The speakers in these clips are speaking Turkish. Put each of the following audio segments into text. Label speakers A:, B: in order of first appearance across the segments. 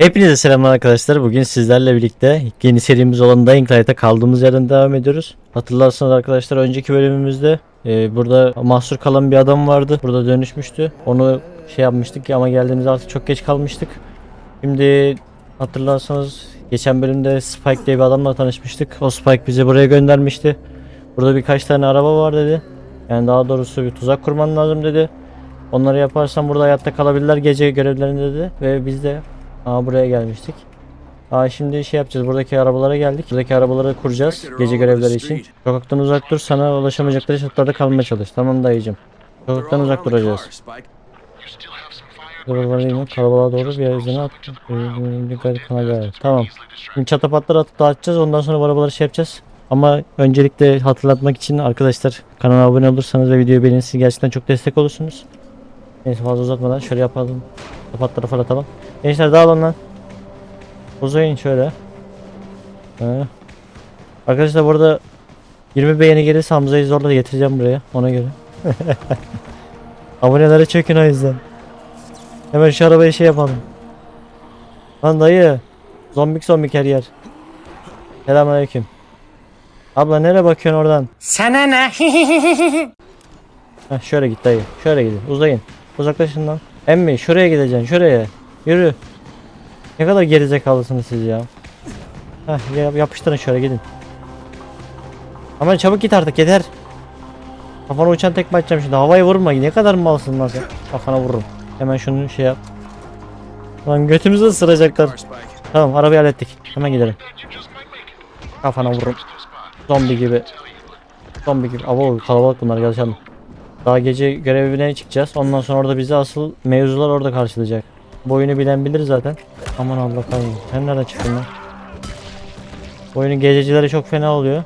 A: Hepinize selamlar arkadaşlar. Bugün sizlerle birlikte yeni serimiz olan Dying Light'a kaldığımız yerden devam ediyoruz. Hatırlarsanız arkadaşlar önceki bölümümüzde e, burada mahsur kalan bir adam vardı. Burada dönüşmüştü. Onu şey yapmıştık ama geldiğimizde artık çok geç kalmıştık. Şimdi hatırlarsanız geçen bölümde Spike diye bir adamla tanışmıştık. O Spike bizi buraya göndermişti. Burada birkaç tane araba var dedi. Yani daha doğrusu bir tuzak kurman lazım dedi. Onları yaparsan burada hayatta kalabilirler gece görevlerinde dedi. Ve biz de Aa buraya gelmiştik. Aa şimdi şey yapacağız. Buradaki arabalara geldik. Buradaki arabaları kuracağız gece görevleri için. Sokaktan uzak dur. Sana ulaşamayacakları şartlarda kalmaya çalış. Tamam dayıcım. Sokaktan uzak duracağız. İnme. Kalabalığa doğru bir izine at. Ee, Dikkat kana gel. Tamam. Şimdi çatapatları atıp dağıtacağız. Ondan sonra bu arabaları şey yapacağız. Ama öncelikle hatırlatmak için arkadaşlar kanala abone olursanız ve videoyu beğenirseniz gerçekten çok destek olursunuz. Neyse fazla uzatmadan şöyle yapalım. Çatapatları fırlatalım. Gençler dağılın lan. Uzayın şöyle. He. Arkadaşlar burada 20 beğeni gelirse Hamza'yı zorla getireceğim buraya ona göre. Abonelere çökün o yüzden. Hemen şu arabayı şey yapalım. Lan dayı. Zombik zombik her yer. Selamünaleyküm. Abla nereye bakıyorsun oradan?
B: Sana ne?
A: Heh, şöyle git dayı. Şöyle gidin. Uzayın. Uzaklaşın lan. Emmi şuraya gideceksin. Şuraya. Yürü. Ne kadar gerizekalısınız siz ya. Heh, ya- yapıştırın şöyle gidin. Aman çabuk git artık yeter. Kafana uçan tekme atacağım şimdi. Havaya vurma. Ne kadar malsın lan sen. Kafana vururum. Hemen şunu şey yap. Lan götümüzü ısıracaklar. Tamam arabayı hallettik. Hemen gidelim. Kafana vururum. Zombi gibi. Zombi gibi. Abo kalabalık bunlar gelişelim. Daha gece görevine çıkacağız. Ondan sonra orada bizi asıl mevzular orada karşılayacak. Bu oyunu bilen bilir zaten. Aman Allah kahretsin. Sen nereden çıktın lan? Bu oyunun gececileri çok fena oluyor.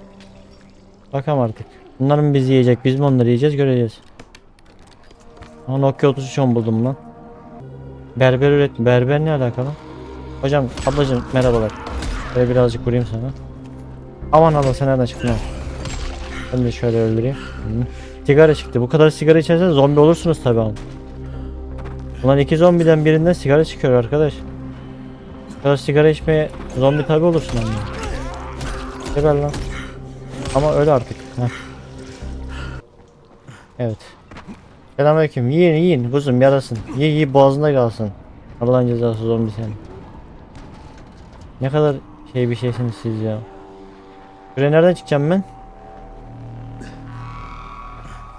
A: Bakalım artık. Bunlar mı bizi yiyecek? Biz mi onları yiyeceğiz? Göreceğiz. Ama Nokia 33 10 buldum lan. Berber üret. Berber ne alakalı? Hocam, ablacım merhabalar. Böyle birazcık vurayım sana. Aman Allah sen nereden çıktın lan? Ben de şöyle öldüreyim. Hı. Sigara çıktı. Bu kadar sigara içerseniz zombi olursunuz tabi ama. Ulan iki zombiden birinden sigara çıkıyor arkadaş. Kadar sigara içmeye zombi tabi olursun ama. Geber lan. Ama öyle artık. Heh. Evet. Selamünaleyküm. Yiyin yiyin kuzum yarasın. Ye ye boğazında kalsın. Allah'ın cezası zombi sen. Ne kadar şey bir şeysiniz siz ya. Buraya nereden çıkacağım ben?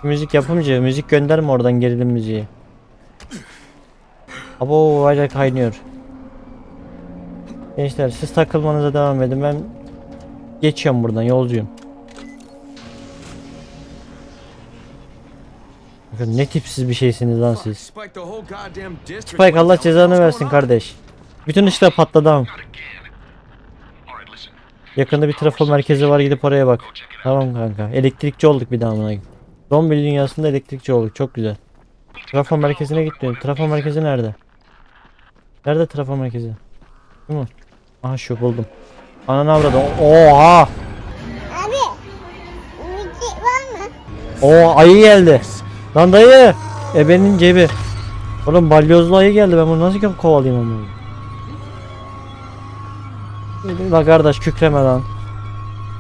A: Müzik yapımcı, müzik gönderme oradan gerilim müziği. Abo hala kaynıyor. Gençler siz takılmanıza devam edin ben geçiyorum buradan yolcuyum. Bakın ne tipsiz bir şeysiniz lan siz. Spike Allah cezanı versin kardeş. Bütün ışıklar patladı ama. Yakında bir trafo merkezi var gidip oraya bak. Tamam kanka. Elektrikçi olduk bir daha amına. Zombi dünyasında elektrikçi olduk. Çok güzel. Trafo merkezine gitmiyorum. Trafo merkezi nerede? Nerede trafo merkezi? Değil mi? Aha şu buldum. Ananı avradı. Oha!
C: Abi, müzik var mı?
A: Oo ayı geldi. Lan dayı. Ebenin cebi. Oğlum balyozlu ayı geldi. Ben bunu nasıl ko- kovalayayım onu? La kardeş kükreme lan.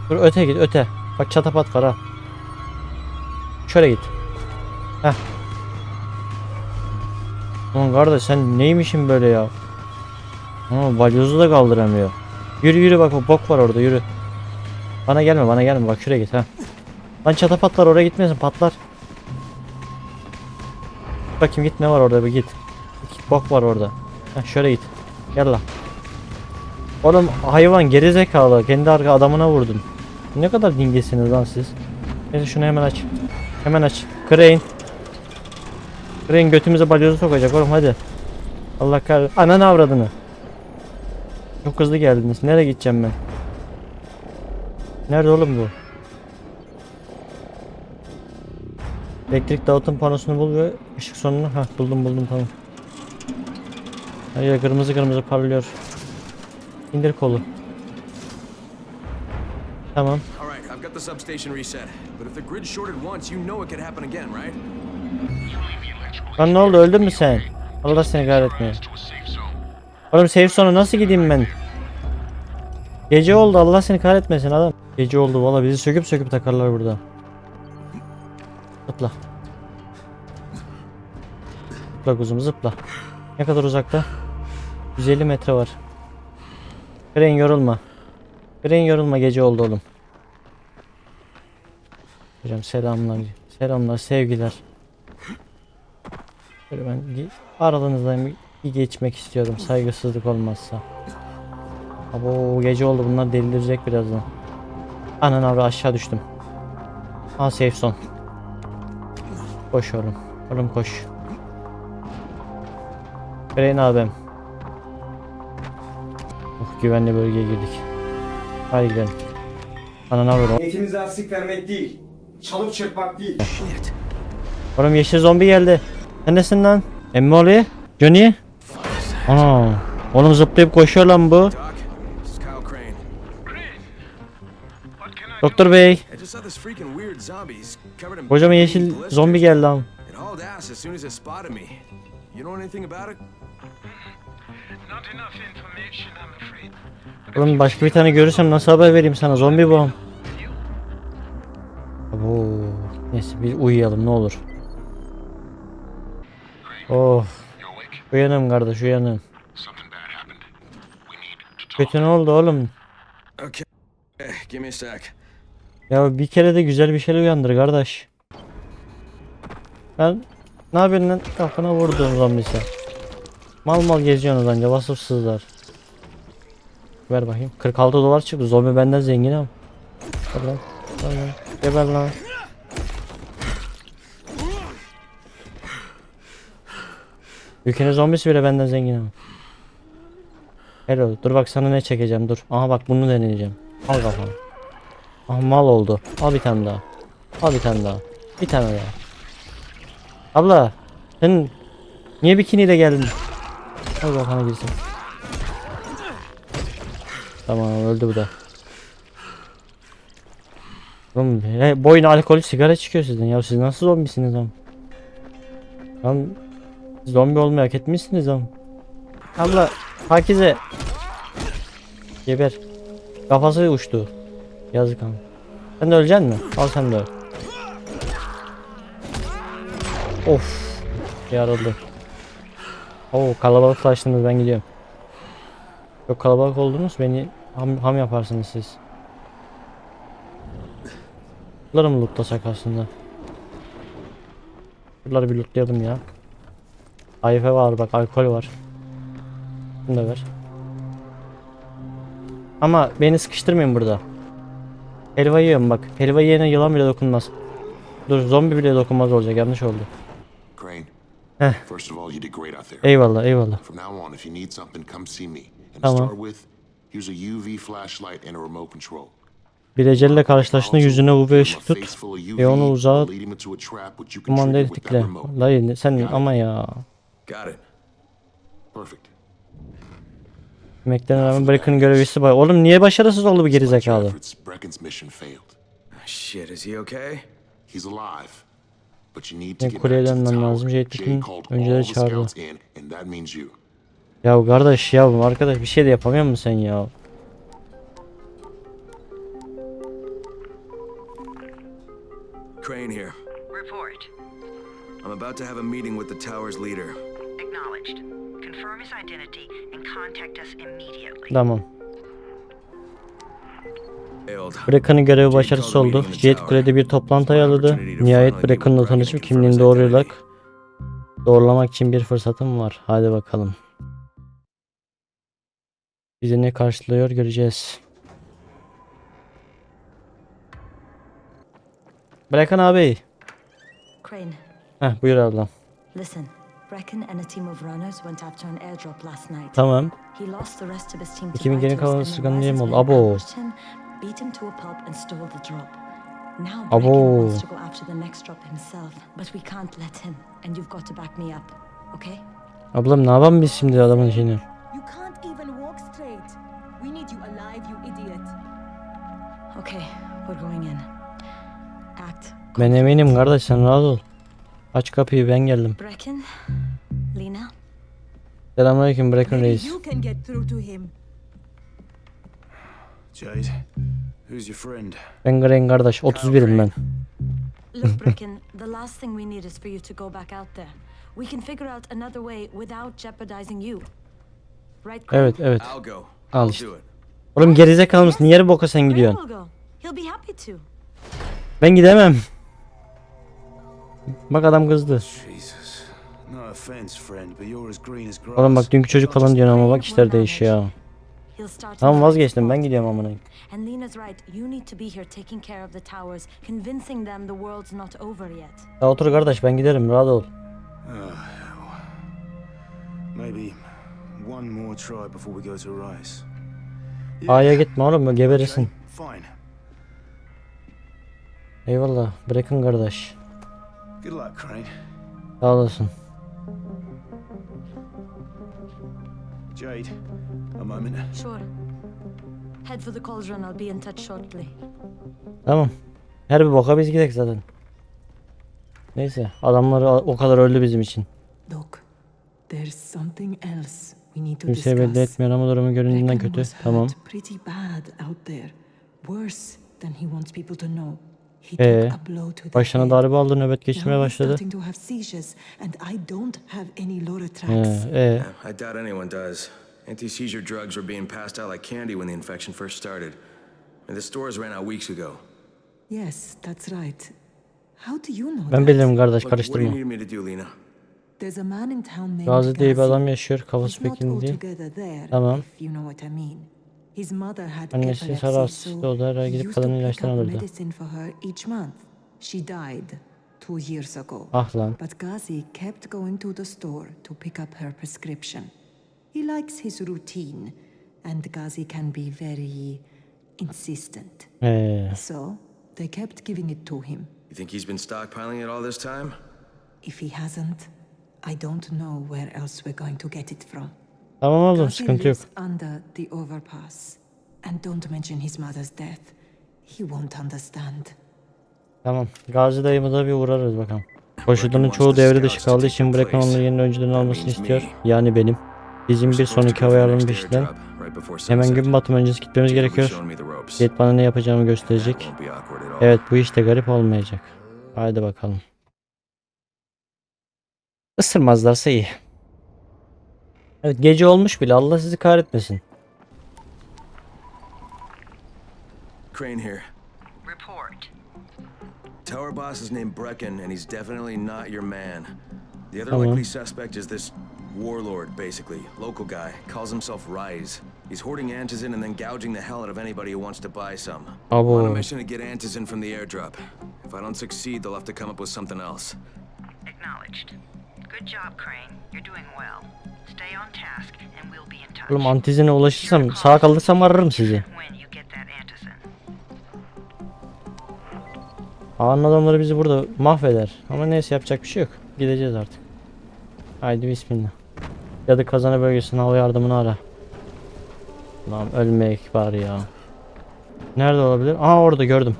A: Dur öte git öte. Bak çatapat var ha. Şöyle git. Heh. Lan kardeş sen neymişin böyle ya? Ama balyozu da kaldıramıyor. Yürü yürü bak o bok var orada yürü. Bana gelme bana gelme bak şuraya git ha. Lan çatapatlar oraya gitmesin patlar. Bakayım git ne var orada bir git. Git bok var orada. Heh, şöyle git. Gel lan. Oğlum hayvan geri zekalı. Kendi arka adamına vurdun. Ne kadar dingesiniz lan siz. Neyse şunu hemen aç. Hemen aç. Crane. Crane götümüze balyozu sokacak oğlum hadi. Allah kahretsin. Ananı avradını. Çok hızlı geldiniz. Nereye gideceğim ben? Nerede oğlum bu? Elektrik dağıtım panosunu bul ve ışık sonunu. Ha buldum buldum tamam. Hayır kırmızı kırmızı parlıyor. İndir kolu. Tamam.
D: I've got the substation reset. But if the grid shorted once, you know it could happen again, right?
A: Lan ne oldu öldün mü sen? Allah seni kahretmiyor. Oğlum safe sonu nasıl gideyim ben? Gece oldu Allah seni kahretmesin adam. Gece oldu valla bizi söküp söküp takarlar burada. Zıpla. Zıpla kuzum zıpla. Ne kadar uzakta? 150 metre var. Fren yorulma. Fren yorulma gece oldu oğlum. Hocam selamlar. Selamlar sevgiler. Böyle ben aranızdan bir, geçmek istiyorum saygısızlık olmazsa. Abo gece oldu bunlar delirecek birazdan. Anan abi aşağı düştüm. Ha safe son. Koş oğlum. Oğlum koş. Brain abim. Oh güvenli bölgeye girdik. Hadi gidelim. Anan abi.
B: Niyetimiz lastik vermek değil. Çalıp çırpmak değil.
A: Oğlum yeşil zombi geldi. Sen nesin lan? Emmi oluyor? Johnny? Ana. Oğlum zıplayıp koşuyor lan bu. Doktor bey.
D: Bleeding
A: yeşil zombi geldi lan. Oğlum başka bir tane görürsem nasıl haber vereyim sana zombi bu. Neyse bir uyuyalım ne olur. Oh. Uyanım kardeş uyanım. Kötü ne oldu oğlum? Ya bir kere de güzel bir şeyle uyandır kardeş. Ben ne yapıyorsun lan? Kafana vurdum zombisi. Mal mal geziyorsunuz anca vasıfsızlar. Ver bakayım. 46 dolar çıktı. Zombi benden zengin ama. Ver lan. Ver lan. Geber lan. Ülkenin zombisi bile benden zengin ama. Hello. Dur bak sana ne çekeceğim dur. Aha bak bunu deneyeceğim. Al kafana. Ah mal oldu. Al bir tane daha. Al bir tane daha. Bir tane daha. Abla sen niye bikiniyle geldin? Al kafana girsin. Tamam öldü bu da. Oğlum he, boyuna alkol sigara çıkıyor sizden ya siz nasıl zombisiniz lan? Lan zombi olmayı hak etmişsiniz lan. Abla Hakize Geber Kafası uçtu Yazık ama. Sen de öleceksin mi? Al sen de öl. Of. Yarıldı. Oo kalabalıklaştınız ben gidiyorum. Çok kalabalık oldunuz beni ham, ham yaparsınız siz. Bunları mı lootlasak aslında? Bunları bir lootlayalım ya. Ayfe var bak alkol var. Bunu da ver. Ama beni sıkıştırmayın burada. Helva yiyorum bak. Helva yiyene yılan bile dokunmaz. Dur zombi bile dokunmaz olacak yanlış oldu. Heh. Eyvallah eyvallah. Tamam. Bir ecelle karşılaştığında yüzüne UV ışık tut. Ve onu uzağa
E: lead him into a trap which you can
A: kumandayı
E: trigger with
A: tıkla. Dayı sen ama ya.
D: Got it.
E: Perfect.
A: Yemekten rağmen görevlisi var. Oğlum niye başarısız oldu bu gerizekalı?
E: Brecken's mission failed.
D: Shit, is he okay?
E: He's alive. But you need to get back to the tower. Jay called
A: önceleri
E: all the
A: çağırdı.
E: scouts in, and that means you.
A: Ya kardeş ya arkadaş bir şey de yapamıyor musun sen ya?
D: Crane here.
F: Report.
D: I'm about to have a meeting with the tower's leader.
F: Acknowledged. Confirm his identity and contact us immediately.
A: Tamam. Breaker'ın görevi başarısız oldu. Jet kulede bir toplantı ayarladı. Nihayet Breaker'la tanışıp kimliğini doğrularak doğrulamak için bir fırsatım var. Hadi bakalım. Bizi ne karşılıyor göreceğiz. Brecken abi.
G: Crane,
A: Heh buyur ablam.
G: listen. Brecken and a team of runners went after an airdrop last night.
A: Tamam.
G: He lost the rest of his team to
A: Ekibin geri sırganı
G: Rise's
A: yem oldu. Abo.
G: beat him to a pulp and stole the drop. Now
A: Abo.
G: Brecken wants to go after the next drop himself, but we can't let him, and you've got to back me up, okay?
A: Ablam ne yapalım biz şimdi adamın şeyini?
H: You can't even walk straight. We need you alive, you idiot.
G: Okay, we're going in. Act.
A: Ben eminim kardeş sen rahat ol. Aç kapıyı ben geldim.
G: Brecken, Lena,
A: Selamünaleyküm
H: Maybe
A: reis.
H: you can get through to him.
D: Jade, who's your friend?
A: Ben Green kardeş 31'im ben.
G: Look, Brecken, the last thing we need is for you to go back out there. We can figure out another way without jeopardizing you. Right?
A: Evet evet.
D: I'll go.
A: Al işte.
D: do it.
A: Oğlum gerizekalı mısın? Niye boka sen gidiyorsun?
G: will go. He'll be happy to.
A: Ben gidemem. Bak adam kızdı. Oğlum bak dünkü çocuk falan diyorsun ama bak işler değişiyor. Tamam vazgeçtim ben gidiyorum amına.
G: And Lena's right. You need to be here taking care of the towers, convincing them the world's not over yet.
A: Ya otur kardeş ben giderim rahat ol.
D: Maybe one more try before we go to Rise.
A: A'ya gitme oğlum geberirsin. Eyvallah bırakın kardeş.
D: Good luck, Crane.
A: Sağ olasın.
D: Jade, a moment.
G: Sure. Head for the cauldron. I'll be in touch shortly.
A: Tamam. Her bir boka biz gidek zaten. Neyse adamlar o kadar öldü bizim için.
H: Look, there's something else we need to
A: Kimseye belli
H: discuss.
A: etmiyor ama durumu göründüğünden kötü. Tamam.
H: pretty bad out there. Worse than he wants people to know. He
A: Ee,
H: took a blow to the
A: Başına
H: head.
A: darbe aldı nöbet geçirmeye başladı.
H: starting to have seizures and I don't have any
A: Ee, e,
D: I doubt anyone does. Anti-seizure drugs were being passed out like candy when the infection first started. And the stores ran out weeks ago.
H: Yes, that's right. How do you know
A: ben bilirim kardeş karıştırma.
D: need me to do, Lena?
H: There's a man in town named
A: Gazi diye bir adam yaşıyor kafası pekindi Tamam.
H: If you know what I mean. His mother had
A: Annesi
H: epilepsy,
A: sarhoştu,
H: so
A: o da her ay
H: he
A: gidip
H: used to
A: kadının
H: pick
A: ilaçlarını
H: up
A: alırdı.
H: medicine for her each month. She died two years ago.
A: Ah lan.
H: But Gazi kept going to the store to pick up her prescription. He likes his routine, and Gazi can be very insistent.
A: Ee,
H: So they kept giving it to him.
D: You think he's been stockpiling it all this time?
H: If he hasn't, I don't know where else we're going to get it from.
A: Tamam oğlum sıkıntı yok.
H: under the overpass. And don't mention his mother's death. He won't understand.
A: Tamam. Gazi dayımı da bir uğrarız bakalım. Koşulların çoğu devre dışı kaldığı için bırakın onları yerine önceden almasını istiyor. Yani benim. Bizim bir sonraki hava yardımı peşinden. Hemen gün batımı öncesi gitmemiz gerekiyor. Jet bana ne yapacağımı gösterecek. Evet bu işte garip olmayacak. Haydi bakalım. Isırmazlarsa iyi. Evet gece olmuş bile Allah sizi kahretmesin.
D: Crane here.
F: Report.
D: Tower boss is named Brecken, and he's definitely not your man. The other
A: Tamam.
D: likely suspect is this warlord, basically. Local guy. Calls himself Rise. He's hoarding antizin and then gouging the hell out of anybody who wants to buy some. I'm on a mission to get antizin from the airdrop. If I don't succeed, they'll have to come up with something else.
F: Acknowledged. Good job, Crane. You're doing well. Stay on task, and we'll be in touch.
A: Oğlum antizine ulaşırsam sağ kalırsam ararım sizi.
F: When you get that antizin.
A: Ağanın adamları bizi burada mahveder. Ama neyse yapacak bir şey yok. Gideceğiz artık. Haydi bismillah. Ya da kazana bölgesinin hava yardımını ara. Lan ölmek var ya. Nerede olabilir? Aa orada gördüm.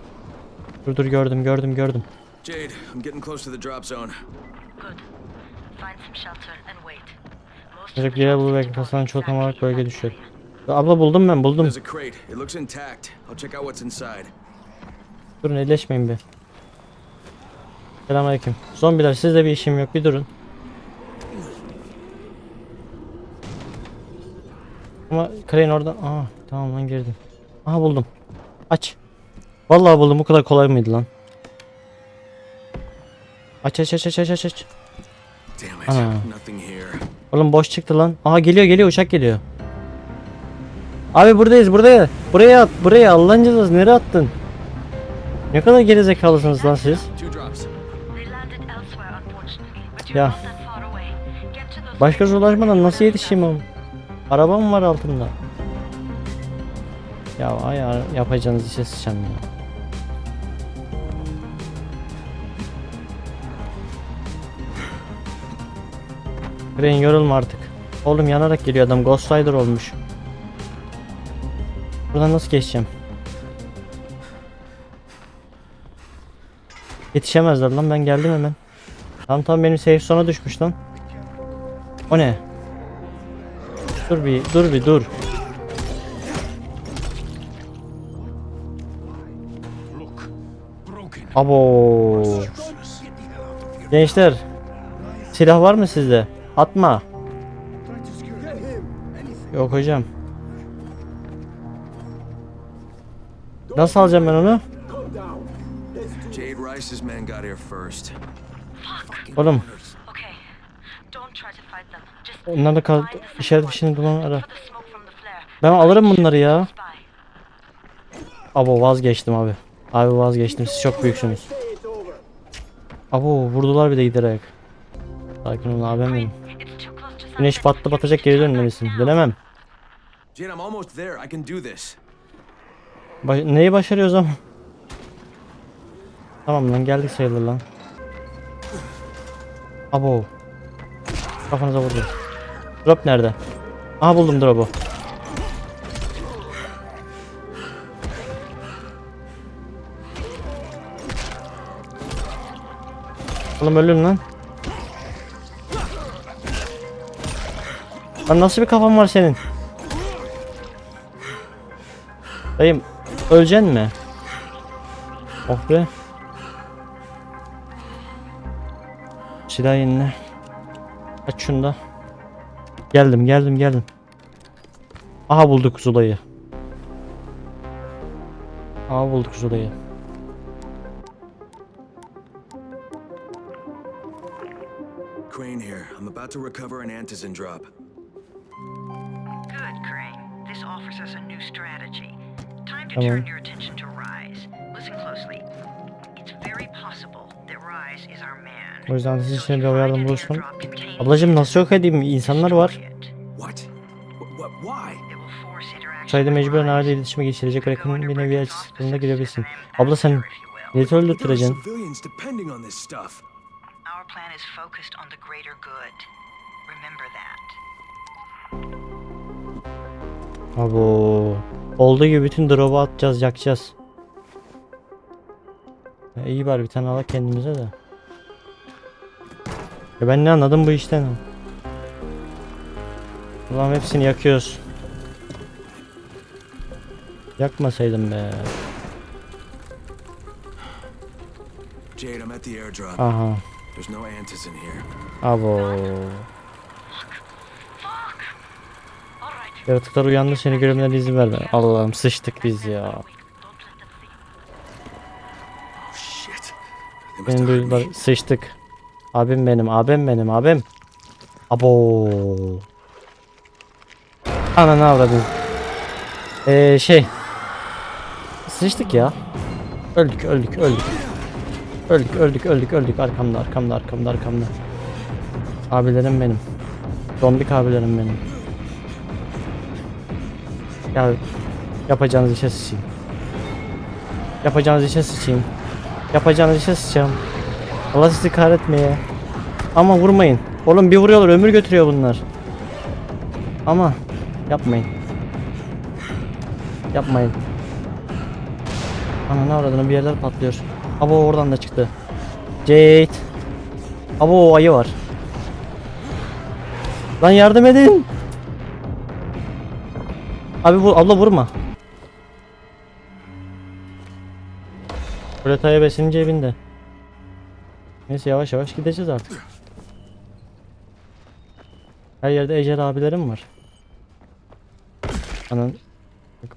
A: Dur dur gördüm gördüm gördüm.
D: Jade, I'm getting close to the drop zone.
F: Good. Find some shelter and wait. Most of
A: Çocuk yere
F: jobs
A: bul
F: in
A: ve
F: Toronto
A: kasadan çoğu tam olarak
F: exactly
A: bölge düşüyor. Abla buldum ben buldum. Durun elleşmeyin bir. Selamünaleyküm. Zombiler sizde bir işim yok bir durun. Ama Crane oradan. Aa tamam lan girdim. Aha buldum. Aç. Vallahi buldum bu kadar kolay mıydı lan? Aç aç aç aç aç aç. Ana. Oğlum boş çıktı lan. Aha geliyor geliyor uçak geliyor. Abi buradayız buraya. Buraya at buraya Allah'ın cezası nereye attın? Ne kadar gerizekalısınız lan siz? Ya. Başka ulaşmadan nasıl yetişeyim oğlum? Arabam var altımda. Ya ay yapacağınız işe sıçan. Crane yorulma artık. Oğlum yanarak geliyor adam Ghost Rider olmuş. Buradan nasıl geçeceğim? Yetişemezler lan ben geldim hemen. Tamam tamam benim safe zone'a düşmüş lan. O ne? Dur bir dur bir dur. Abo. Gençler. Silah var mı sizde? Atma. Yok hocam. Nasıl alacağım ben onu? Oğlum
G: Okay. Don't try to fight them. Just
A: onlar da kal işaret fişini duman ara. Ben alırım bunları ya. Abo vazgeçtim abi. Abi vazgeçtim siz çok büyüksünüz. Abo vurdular bir de giderek. Sakin olun abim benim. Güneş battı batacak geri dönmelisin. Dönemem.
D: Jade, I'm almost there. I can do this.
A: Ba- neyi başarıyoruz ama? Tamam lan geldik sayılır lan. Abo. Kafanıza vurdu. Drop nerede? Aha buldum drop'u. Oğlum ölüm lan. Lan nasıl bir kafan var senin? Dayım öleceksin mi? Oh be. Silah yenile. Aç şunu da. Geldim geldim geldim. Aha bulduk Zula'yı. Aha bulduk Zula'yı.
D: Crane here. I'm about to recover an antizin drop.
F: To
A: Tamam.
F: turn your attention to Rise. Listen closely. It's very possible that Rise is our man.
A: O yüzden siz
F: So
A: için bir
F: find
A: yardım
F: an airdrop containing
A: Ablacım nasıl yok edeyim? İnsanlar var.
F: destroy it.
D: What? What? why?
F: It will force interaction
A: Sayede
F: with
A: mecburen
F: Rise.
A: aile iletişime bırakın
F: under
A: bir nevi açısından
F: an
A: Abla sen milleti
D: There are
A: öldürteceksin.
D: civilians depending on this stuff.
F: Our plan is focused on the greater good. Remember that.
A: Abo. Olduğu gibi bütün drop'u atacağız, yakacağız. Ya iyi bari bir tane ala kendimize de. Ya ben ne anladım bu işten? Ulan hepsini yakıyoruz. Yakmasaydım be.
D: Jade, I'm at the airdrop.
A: Aha.
D: There's no antizin here.
A: Abo.
G: All right.
A: Yaratıklar uyandı seni görevlerine izin verme. Allah'ım sıçtık biz ya.
D: Heard
A: duydular. Sıçtık. Abim benim, abim benim, abim. Abo. Ana ne avradın? Ee, şey. Sıçtık ya. Öldük, öldük, öldük. Öldük, öldük, öldük, öldük. Arkamda, arkamda, arkamda, arkamda. Abilerim benim. Zombik abilerim benim. Ya yapacağınız işe sıçayım. Yapacağınız işe sıçayım. Yapacağınız işe sıçacağım. Allah sizi kahretmeye. Ama vurmayın. Oğlum bir vuruyorlar ömür götürüyor bunlar. Ama yapmayın. Yapmayın. Ana ne avradını bir yerler patlıyor. Abo oradan da çıktı. Jade. Abo ayı var. Lan yardım edin. Abi bu abla vurma. Kuretaya besinin cebinde. Neyse yavaş yavaş gideceğiz artık. Her yerde Ecel abilerim var. Anan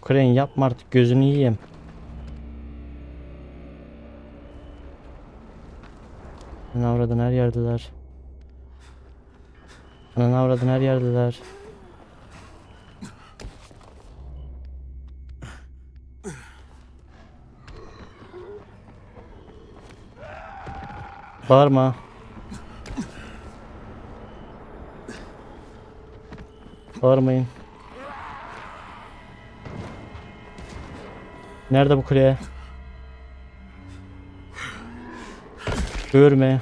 A: Crane yapma artık gözünü yiyeyim. Anan avradın her yerdeler. Anan avradın her yerdeler. Bağırma. Bağırmayın. Nerede bu kule? Görme.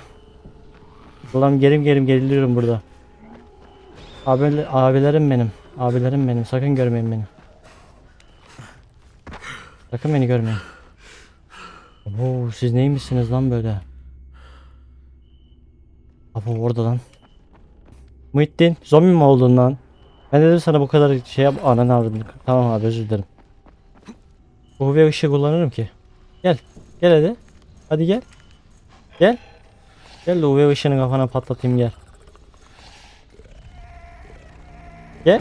A: Ulan gerim gerim geriliyorum burada. Abi, abilerim benim. Abilerim benim. Sakın görmeyin beni. Sakın beni görmeyin. Oo, siz neymişsiniz lan böyle? Abi orada lan. Muhittin zombi mi oldun lan? Ben dedim sana bu kadar şey yap ananı avradını. Tamam abi özür dilerim. UV ışığı kullanırım ki. Gel. Gel hadi. Hadi gel. Gel. Gel de UV ışığını kafana patlatayım gel. Gel.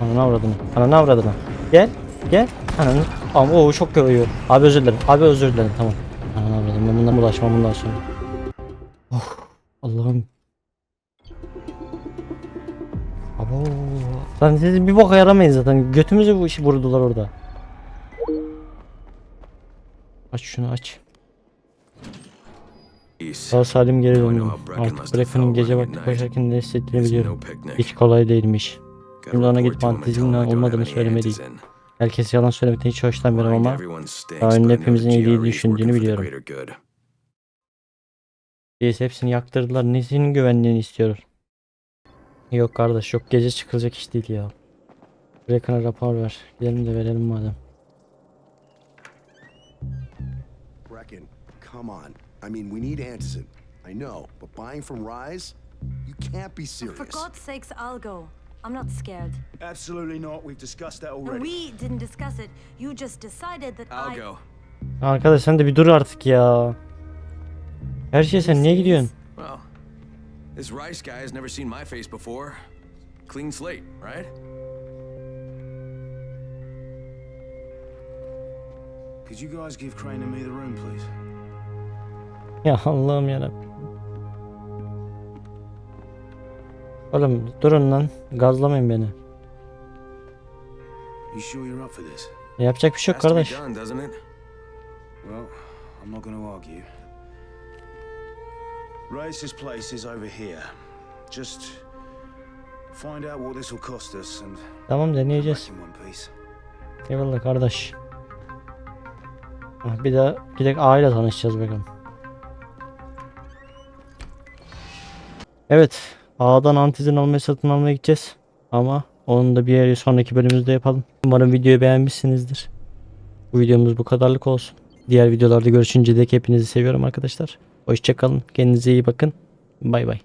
A: Ananı avradını. Ananı avradını. Gel. Gel. Ananı. Ama o çok koyuyor. Abi özür dilerim. Abi özür dilerim. Tamam. Ananı avradım. Ben bundan bulaşmam bundan sonra. Oh. Allah'ım. Abo. Lan siz bir boka yaramayın zaten. Götümüzü bu işi vurdular orada. Aç şunu aç. Sağ salim geri döndüm. Artık
D: felt
A: gece vakti koşarken ne hissettiğini biliyorum. Hiç kolay değilmiş. Şimdi ona
D: don't have
A: olmadığını söylemeliyim. Herkes yalan söylemekten hiç hoşlanmıyorum ama daha
D: the
A: hepimizin iyiliği
D: is
A: düşündüğünü biliyorum. Biz hepsini yaktırdılar. Nesinin güvenliğini istiyor? Yok kardeş yok gece çıkılacak iş değil ya. Brecken'a rapor ver. Gidelim de verelim madem.
I: Brecken, come on. I mean, we need Antizin. I know, but buying from Rise? You can't be
G: For
I: serious.
G: God's sakes, I'll go. I'm not scared.
B: Absolutely not. We've discussed that
G: And we didn't discuss it. You just decided that
D: I'll
G: I.
D: go.
A: Arkadaş sen de bir dur artık ya. Her şey sen niye gidiyorsun?
D: Well, this Rice guy has never seen my face before. Clean slate, right?
B: Could you guys give Crane and me the room, please?
A: Ya Allah'ım yarabbim. Oğlum durun lan. Gazlamayın beni.
B: You sure you're up for this?
A: Yapacak bir şey yok kardeş.
B: Well, I'm not going to argue. Race's place is over here. Just find out what this will cost us and
A: Tamam deneyeceğiz. Eyvallah kardeş. Ah, Bir daha gidek aile tanışacağız bakalım. Evet. A'dan antizin almayı satın almaya gideceğiz. Ama onu da bir yeri sonraki bölümümüzde yapalım. Umarım videoyu beğenmişsinizdir. Bu videomuz bu kadarlık olsun. Diğer videolarda görüşünce dek hepinizi seviyorum arkadaşlar. Hoşçakalın. Kendinize iyi bakın. Bay bay.